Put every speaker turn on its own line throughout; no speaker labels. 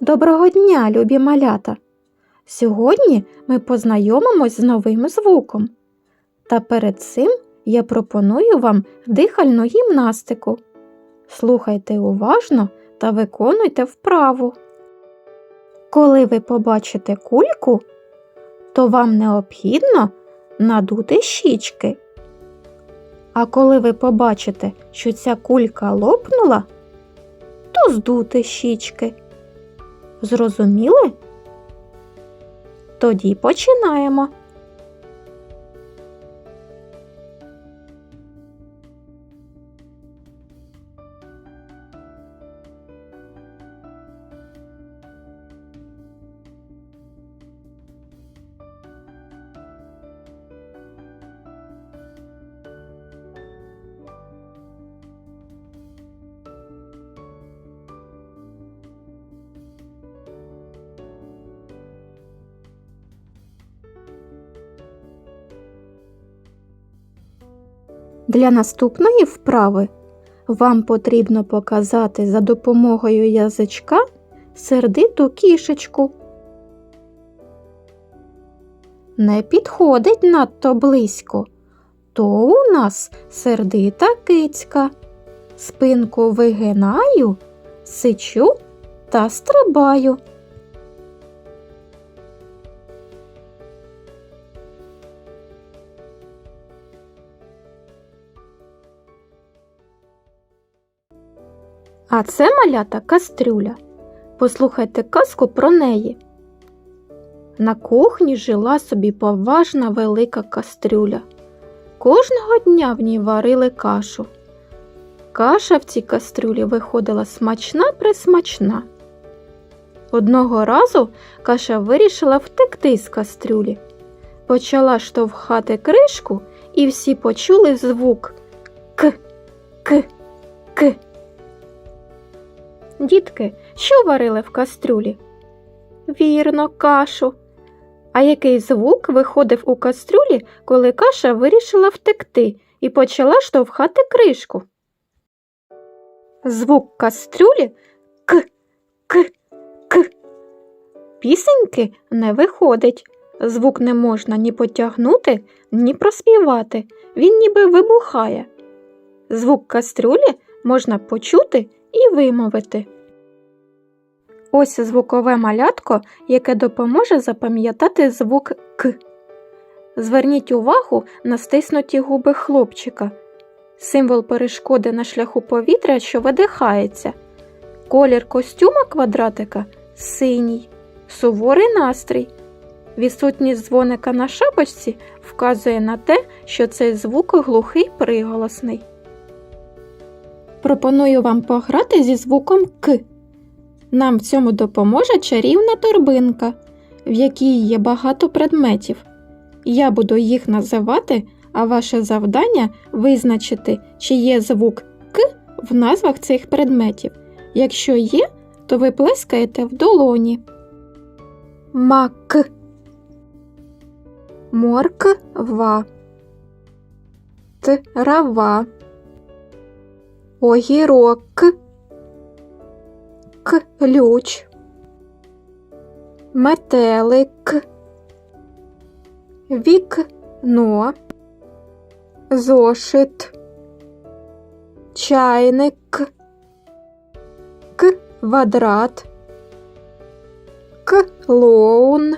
Доброго дня, любі малята! Сьогодні ми познайомимось з новим звуком. Та перед цим я пропоную вам дихальну гімнастику. Слухайте уважно та виконуйте вправу. Коли ви побачите кульку, то вам необхідно надути щічки. А коли ви побачите, що ця кулька лопнула, то здути щічки. Зрозуміли? Тоді починаємо. Для наступної вправи вам потрібно показати за допомогою язичка сердиту кішечку. Не підходить надто близько, то у нас сердита кицька. Спинку вигинаю, сичу та стрибаю. А це малята кастрюля. Послухайте казку про неї. На кухні жила собі поважна велика кастрюля. Кожного дня в ній варили кашу. Каша в цій кастрюлі виходила смачна присмачна. Одного разу каша вирішила втекти з кастрюлі. Почала штовхати кришку, і всі почули звук К, К, К. Дітки, що варили в кастрюлі? Вірно, кашу. А який звук виходив у кастрюлі, коли каша вирішила втекти і почала штовхати кришку? Звук кастрюлі к, к, к. Пісеньки не виходить. Звук не можна ні потягнути, ні проспівати. Він ніби вибухає. Звук кастрюлі можна почути і вимовити. Ось звукове малятко, яке допоможе запам'ятати звук К. Зверніть увагу на стиснуті губи хлопчика. Символ перешкоди на шляху повітря, що видихається. Колір костюма квадратика синій, суворий настрій. Відсутність дзвоника на шапочці вказує на те, що цей звук глухий приголосний. Пропоную вам пограти зі звуком К. Нам в цьому допоможе чарівна торбинка, в якій є багато предметів. Я буду їх називати, а ваше завдання визначити, чи є звук К в назвах цих предметів. Якщо є, то ви плескаєте в долоні. Мак. Морква. Трава огірок, ключ, метелик, вікно, зошит, чайник, квадрат, клоун,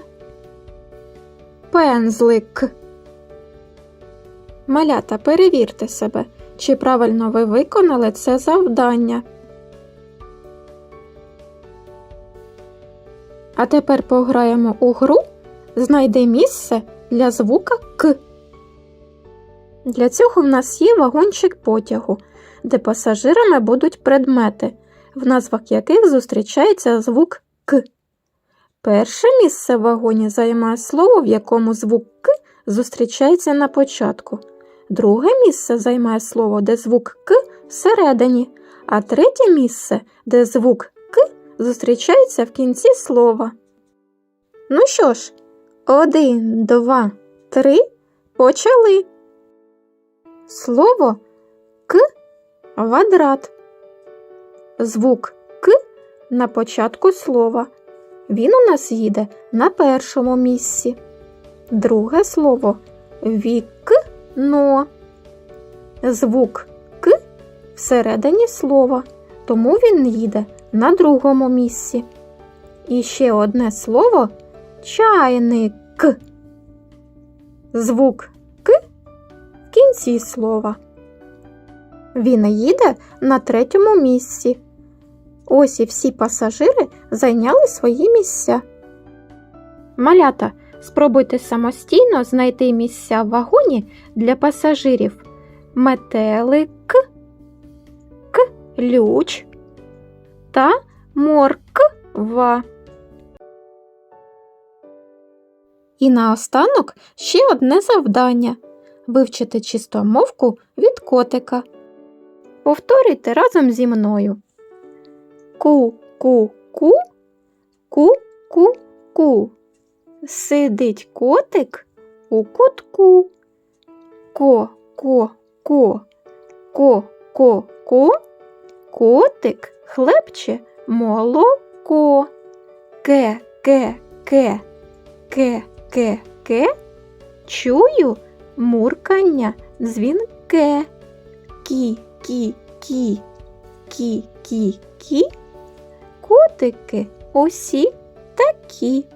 пензлик. Малята, перевірте себе, чи правильно ви виконали це завдання. А тепер пограємо у гру Знайди місце для звука К. Для цього в нас є вагончик потягу, де пасажирами будуть предмети, в назвах яких зустрічається звук К. Перше місце в вагоні займає слово, в якому звук К зустрічається на початку. Друге місце займає слово, де звук К всередині, а третє місце, де звук К зустрічається в кінці слова. Ну що ж, один, два, три, почали. Слово К квадрат. Звук К на початку слова. Він у нас їде на першому місці. Друге слово вікно. Звук К всередині слова, тому він їде на другому місці. І ще одне слово чайник. Звук К в кінці слова. Він їде на третьому місці. Ось і всі пасажири зайняли свої місця. Малята, спробуйте самостійно знайти місця в вагоні для пасажирів. Метелик, ключ та морква. І наостанок ще одне завдання вивчити чистомовку від котика. Повторюйте разом зі мною. Ку-ку-ку, ку-ку-ку. Сидить котик у кутку. Ко-ко-ко, ко-ко-ко, котик хлебче молоко. Ке-ке-ке, ке-ке-ке, чую муркання дзвінке. Кі-кі-кі, кі-кі-кі, котики усі такі.